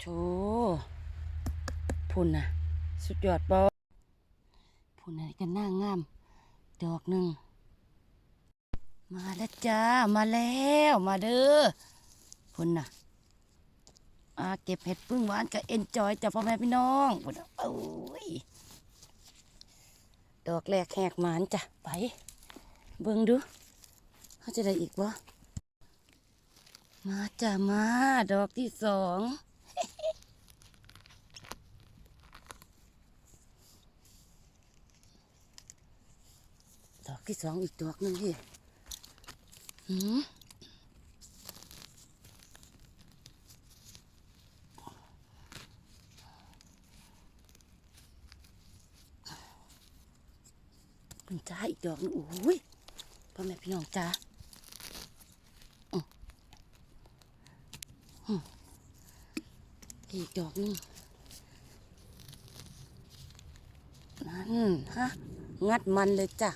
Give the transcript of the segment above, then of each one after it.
โถพุ่นน่ะ สุดยอดบอพุ่นน่ะกันน่างงาม ดอกหนึ่ง มาแล้วจ้า มาแล้ว มาเด้อพุ่นน่ะอาเก็บเห็ดพึ่งหวานกับเอ็นจอยจ้ะพ่อแม่พี่น้องพุ่นโอ้ย ดอกแรกแหกหมานจ้ะ ไป เบิ่งดูเขาจะได้อีกบ่มาจ้ะมา ดอกที่สอง ดอกที่สองอีกดอกหนึ่งที่หืมคุณจ้าอีกดอกหนึงโอ้ยพ่อแม่พี่น้องจ้าอืมอืมอีกดอกหนึงนั่นฮะ งัดมันเลยจ้ะ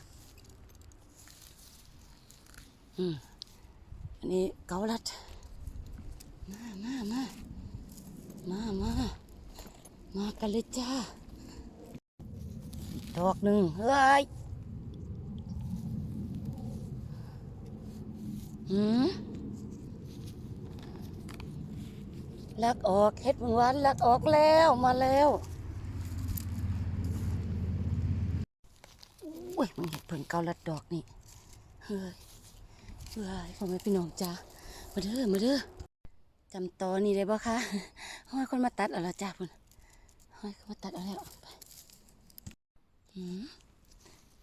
อันนี้เกาลัด มา มา มา มา มา มากันเลยจ้า ดอกหนึ่งเฮ้ยหืมลักออกเฮ็ดมึงวันลักออกแล้วมาแล้วอุ้ยมึงเห็ดเพิ่งเกาลัดดอกนี่เฮ้ย เฮ้ยพ่อแม่พี่น้องจ้ามาเด้อมาเด้อจำตอนนี้ได้บ่คะห้อยคนมาตัดเอาละจ้าพุ่นห้อยคนมาตัดเอาแล้วไปหืม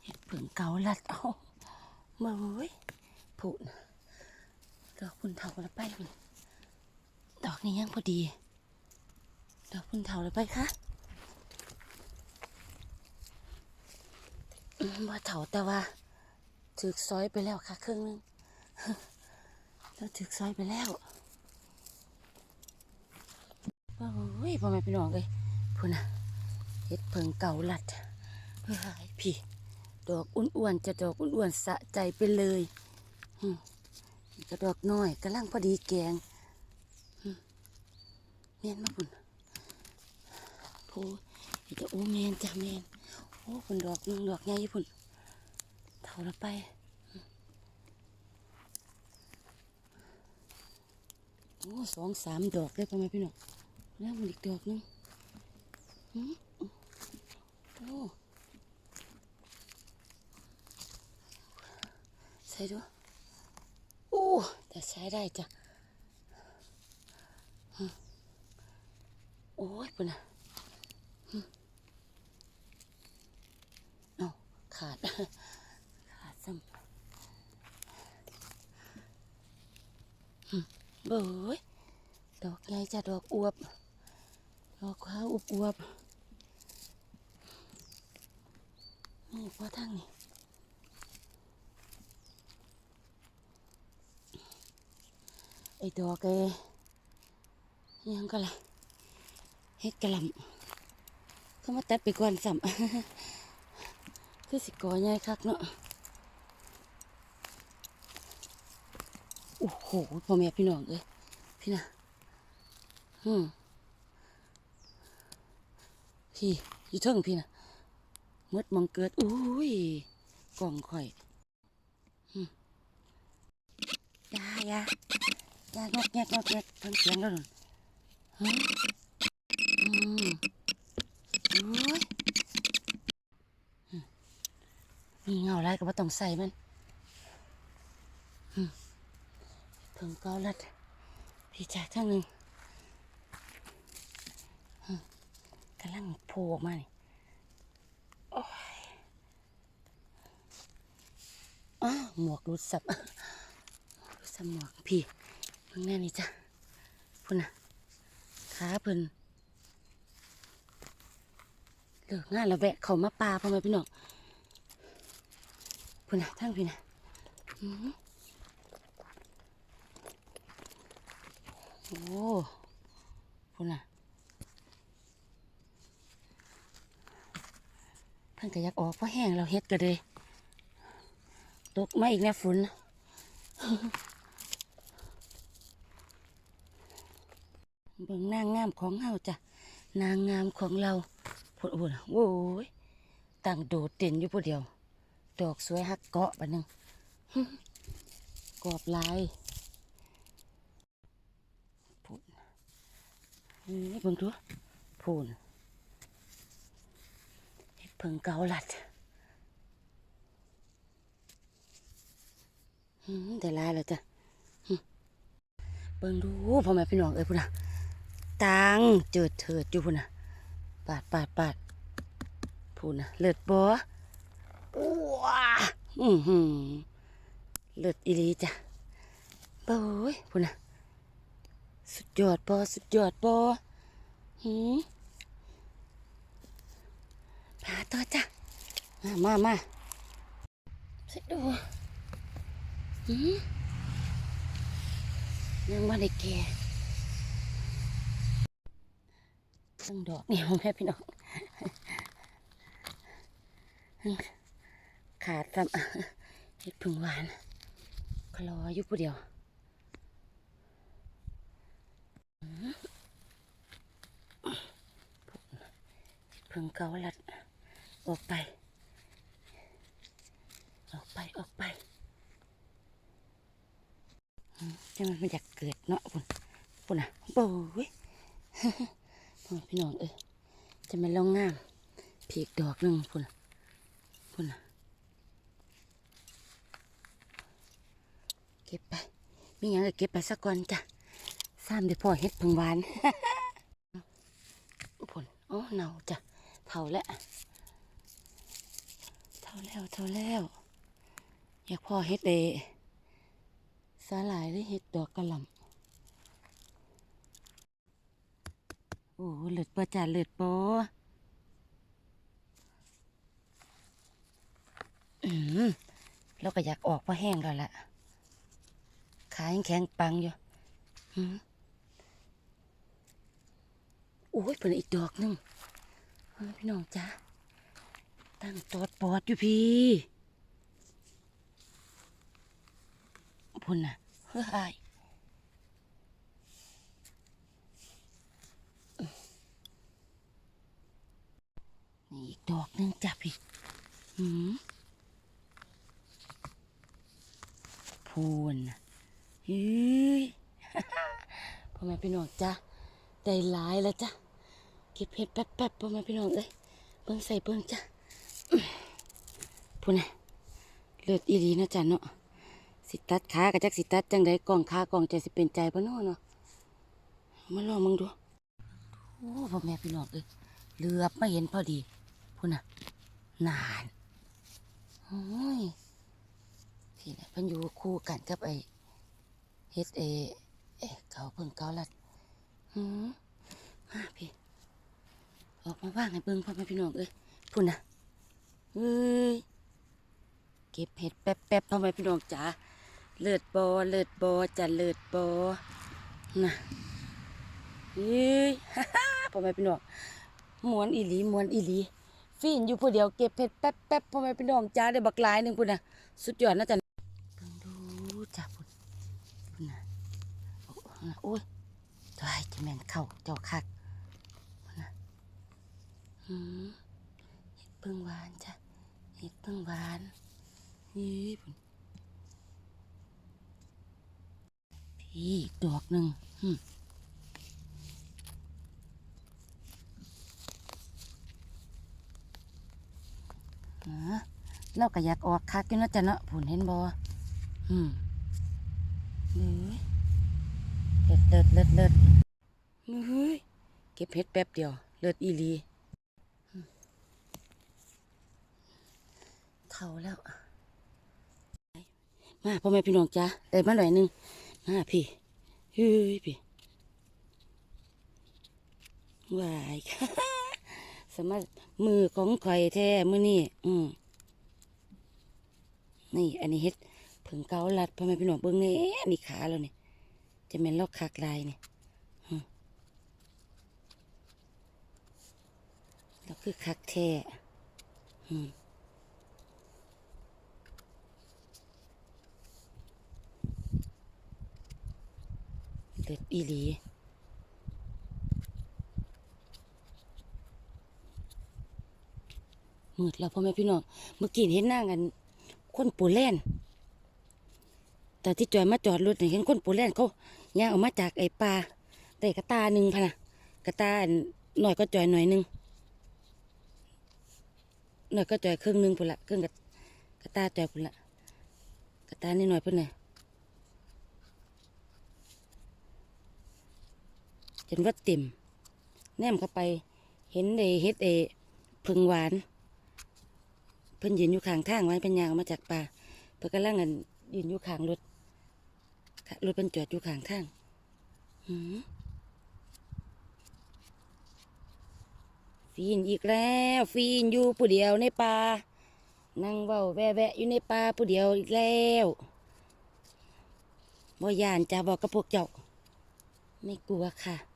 เห็ดเผิงเกาลัดเอามาเว้ยผุนดอกพุ่นเถาละไปพุ่นดอกนี้ยังพอดี ดอกพุ่นเถาละไปคะอืมว่าเถาแต่ว่าถึกซอยไปแล้วค่ะครึ่งนึง แล้วถึกซอยไปแล้วโอ้ยพ่อแม่พี่น้องเลยพูนน่ะเฮ็ดเพิงเก่าลัดเฮ้ยพี่ ดอกอ้วนๆจะดอกอ้วนๆสะใจไปเลยอืมนี่ก็ดอกน้อยกำลังพอดีแกงเมนมาพุ่นโอ้จะโอ้เมนจ้ะเมนโอ้พุ่นดอกนึงดอกใหญ่พุ่นเท่าละไป โอ้สองสามดอกได้ป่ะแม่พี่น้องแล้วมันอีกดอกหนึงโอ้ใส่ดูโอ้แต่ใช้ได้จ้ะโอ้ยปุ่นอะเอาขาด ขาดซ้ำ เบ้ยดอกใหญ่จะดอกอวบ ดอกขาวอวบอวบนี่พอทางนี่ไอ้ดอกไอ้ยังก็ละเฮ็ดกระหลำเขามาตัดไปก่อนสัมคือสิกอใหญ่คักเนาะ โอ้โหพ่อแม่พี่น้องเอ้ยพี่นะอืมพี่อยู่เทิงพี่นะมดมองเกิดอุ้ยกล่องข่อยยายายางอกแงกงอกแงกทั้งเสียงแล้วนั่นฮะอืมโอ้ยมีเงาไรก็บ่ต้องใส่มันเพิ่งเกาลัดพี่จากทั้งหนึ่งกำลังโผล่ออกมานี่อ้ยอ้าหมวกรุดสับรุดสับหมวกพี่เพิ่งแน่นี่จ้ะพุ่นนะขาเพิ่นเลิกงานแล้วแวะเขามาปลาพ่อแม่พี่น้องพุ่นนะทั้งพี่นะอือหือ โอ้พุ่นน่ะเพิ่นก็อยากออกเพราะแห้งเราเฮ็ดก็เลยตกมาอีกแน่ฝนน่ะเบิ่งนางงามของเฮาจ้ะนางงามของเราพูดโอ้โหโว้ยตั้งโดดเด่นอยู่ผู้เดียว ดอกสวยฮักเกาะบัดหนึงกรอบลายพูน นี่เบิ่งดูพูนเฮ็ดเพิ่งเกาหลัดอืมได้หลายแล้วจ้ะเบิ่งดูพ่อแม่พี่น้องเอ้ยพุ่นน่ะตังเจิดเถิดอยู่พุ่นน่ะปาดปาดปาดพูนน่ะเลิศบ่ว้าอือหือเลิศอีหลีจ้ะโอ้ยพุ่นน่ะ สุดยอดปอสุดยอดปอหืมพาต่อจ้ะ มามามาใส่ดูหืมยังมาได้แก่ตั้งดอกนี่ของแม่พี่น้องขาดซ้ำเห็ดผึ่งหวานคลออยู่ผู้เดียว พิ่งเกาลัดออกไป ออกไปออกไปจะมันมันอยากเกิดเนาะพุ่นพุ่นอะโบ้ยพ่อพี่น้องเอ้ยจะมันลองงามผีกดอกหนึ่งพุ่นน่ะพุ่นอะเก็บไปมีหยังก็เก็บไปสักก่อนจ้ะซ้ำเดี๋ยวพ่อเฮ็ดผึ่งหวานผลโอ้เน่าจ้ะ เท่าแล้วเท่าแล้วเท่าแล้ว อยากพ่อเฮ็ดเดสาหลายหรือเฮ็ดดอกกระหล่ำโอ้เลือดปอจ้ะเลือดปออืมเราก็อยากออกเพราะแห้งแล้วล่ะ ขายังแข็งปังอยู่หืมโอ้ยเป็นอีกดอกหนึง พี่น้องจ้าตั้งตอดปอดอยู่พี่พุ่นน่ะเฮ้ยนี่อีกดอกนึงจ้ะพี่หืมพูนน่ะเฮ้ยพ่อแม่พี่น้องจ้ะได้หลายแล้วจ้ะ ก็บเห็ดแป๊บๆพ่อแม่พี่น้องเอ้ยเบิ่งใส่เบิ่งจ้ะพูดนะเลือดอีดีนะจ้ะเนาะสิตัดขากับจักสิตัดจังใดกล่องขากล่องใจสิเป็นใจปะเนาะเนาะมาลองมึงดูโอ้พ่อแม่พี่น้องเอ้ยเลือบมาเห็นพอดีพูดนะนานโอ้ยพี่นี่ยเพิ่นอยู่คู่กันกับไอเฮ็ดเอเอเกาเพิ่งเกาลัดหืมมาพี่ ออกมาว่างให้เบิ่งพ่อแม่พี่น้องเอ้ยพุ่นนะเอ้ยเก็บเห็ดแป๊บๆพ่อแม่พี่น้องจ๋าเลิศบอเลิศบอจะเลิศบอน่ะเฮ้ยพ่อแม่พี่น้องมวนอีหลีมวนอีหลีฟีนอยู่ผู้เดียวเก็บเห็ดแป๊บๆพ่อแม่พี่น้องจ๋าได้บักลายหนึ่งพุ่นนะสุดยอดนะจ๊ะเบิ่งดูจ้ะพุ่นพุ่นน่ะโอ้ยตายจะแม่นเข้าเจ้าคักพุ่นน่ะ หืมเห็ดเพิ่งหวานจ้ะเห็ดเพิ่งหวานนี่พุ่นพี่อีกดอกหนึ่งหึอ๋อเราก็อยากออกคักอยู่เนาะจ้ะเนาะผุนเห็นบ่อืมเฮ้ยเลิศเลิศเลิศเลิศเฮ้ยเก็บเห็ดแป๊บเดียว เลิศอีหลีอืม เท่าแล้วมาพ่อแม่พี่น้องจ้าได้มาหน่อยหนึงมาพี่เฮ้ยพี่วายสมารมือของข่อยแท้มือนี่อืมนี่ อันนี้เฮ็ดผึ่งเกาลัดพ่อแม่พี่น้องเบิ่งนี่อันนี้ขาแล้วนี่จะเป็นลอกคากลายเนี่ยอืมแล้วคือคักแท้อืม เร็จอีหลีมืดแล้วพ่อแม่พี่น้องเมื่อกี้เห็นหน้ากัน คนปูแล่นแต่ที่จอยมาจอดรถเห็นคนปูแล่นเขาย่งออกมาจากไอ้ปลาแต่กระตาหนึ่งพะนะกระตาหน่อยก็จอยหน่อยหนึ่งหน่อยก็จอยครึ่งหนึ่งพุ่นละครึ่งกระตาจอยพุ่นละกระตานี่หน่อยพุ่นเลย จนว่าเต็ม แนมเข้าไป เห็นเดเฮ็ดเอพึงหวาน เพิ่นยืนอยู่ข้างทางไว้เป็นยางมาจากป่าเพิ่นกำลังกันยืนอยู่ข้างรถรถเป็นจอดอยู่ข้างทางฟีนอีกแล้ว ฟีนอยู่ผู้เดียวในป่านั่งเว้าแวะแวะอยู่ในป่าผู้เดียวอีกแล้วบ่ยานจะบอกกับพวกเจ้า ไม่กลัวค่ะ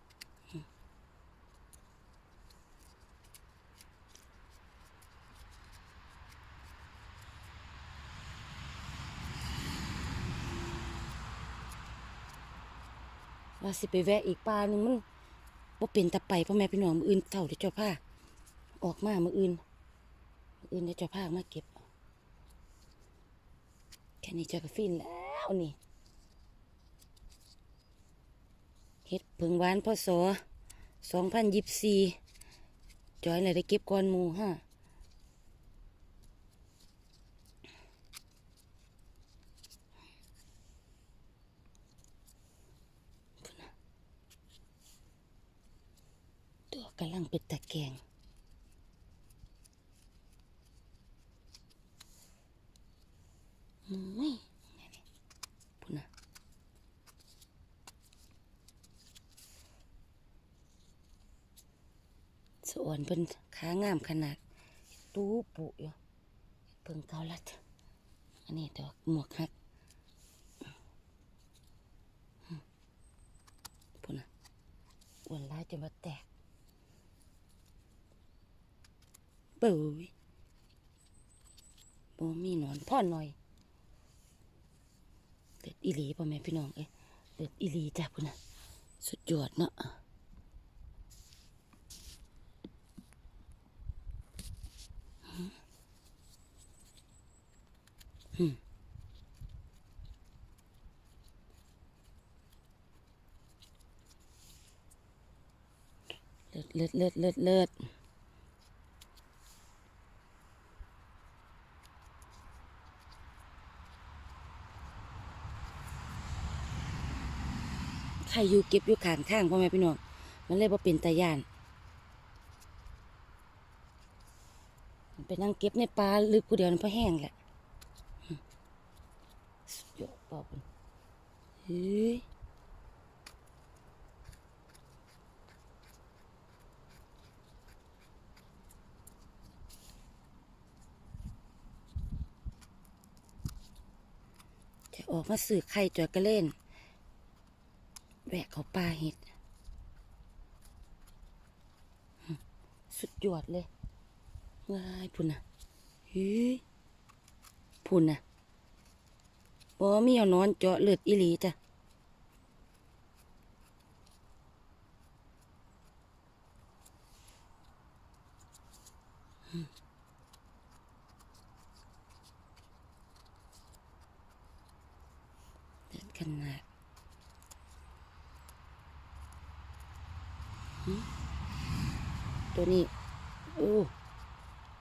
ว่าสิไปแวะอีกปลาหนึ่งมันบ่าเป็นตะไปพ่อแม่พี่น้องมืออื่นเท่าที่เจ้าผ้าออกมามืออื่นมืออื่นเดี๋ยวเจ้าผ้ามาเก็บแค่นี้เจ้าก็ฟินแล้วนี่เฮ็ดผึ่งหวานพศสองพันยิบสี่จอยเลยได้เก็บก้อนหมูฮะตัว กำลังเป็นตะแกงอืมนี่นี่พุ่นนะสวนเป็นขางามขนาด ตู้ปุอยู่เพิ่งเกาลัด อันนี้ดอกหมวกฮักพุ่นนะอ้วนร้ายจนมาแตก เปุ้ยบ่มีหนอนพ่อหน่อยเด็ดอีหลีพ่อแม่พี่น้องเอ้ยเด็ดอีหลีจ้ะพุ่นนะสุดยอดเนาะอืมเลิศเลิศเลิศเลิศเลิศ ใครอยู่เก็บอยู่ข้างข้างพ่อแม่พี่น้องมันเลยบ่าเป็นตาย่านมันไปนั่งเก็บในปลาลึกผู้เดียวมันพอแห้งแหละอืมสุดยอบเฮ้ยจะออกมาสื่อไข่จอยกระเล่น แวะเขาปลาเห็ด สุดยอดเลยว้ายพุ่นน่ะเฮ้ยพุ่นน่ะบ่มีเอานอนเจาะเลือดอีหลีจ้ะเลือดขนาด ตัวนี้โอ้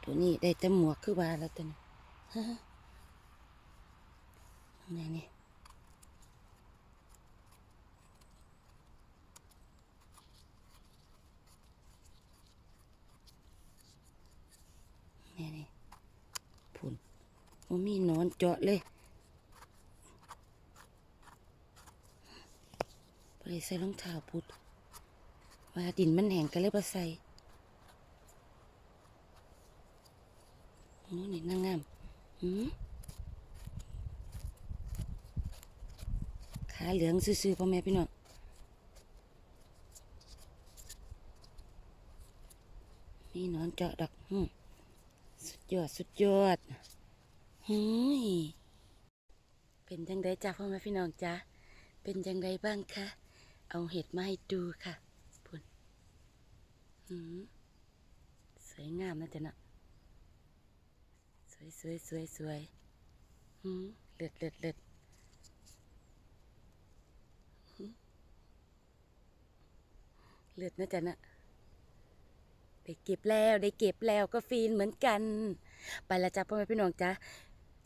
ตัวนี้ได้แต่หมวกคือว่าแล้วตัวนี้ฮะนี่นี่นี่นี่พุ่นมันมีนอนเจาะเลยไปใส่รองเท้าพุดว่าดินมันแห้งก็เลยบ่ใส่ โอ้ นี่นางงามหืมขาเหลืองซื่อๆพ่อแม่พี่น้องนี่นอนเจาะดอกหืมสุดยอด สุดยอดหุยเป็นจังไดจ้าพ่อแม่พี่น้องจ้าเป็นจังไดบ้างคะเอาเห็ดมาให้ดูค่ะพุ่นหืมสวยงามนะจ๊ะนะ วยสวยสวยสวยหืมเลือดเลือดเลือดหืมเลือดนะจ๊ะนะได้เก็บแล้วได้เก็บแล้วก็ฟีนเหมือนกัน ไปละจ้ะพ่อแม่พี่น้องจ้ะ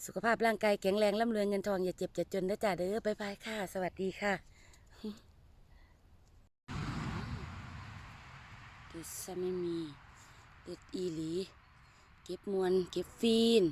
สุขภาพร่างกายแข็งแรงร่ำรวยเงินทองอย่าเจ็บอย่าจนนะจ๊ะเด้อบ๊ายบายค่ะ สวัสดีค่ะเด็ดซะไม่มีเด็ดอีหลี เก็บมวนเก็บฟีน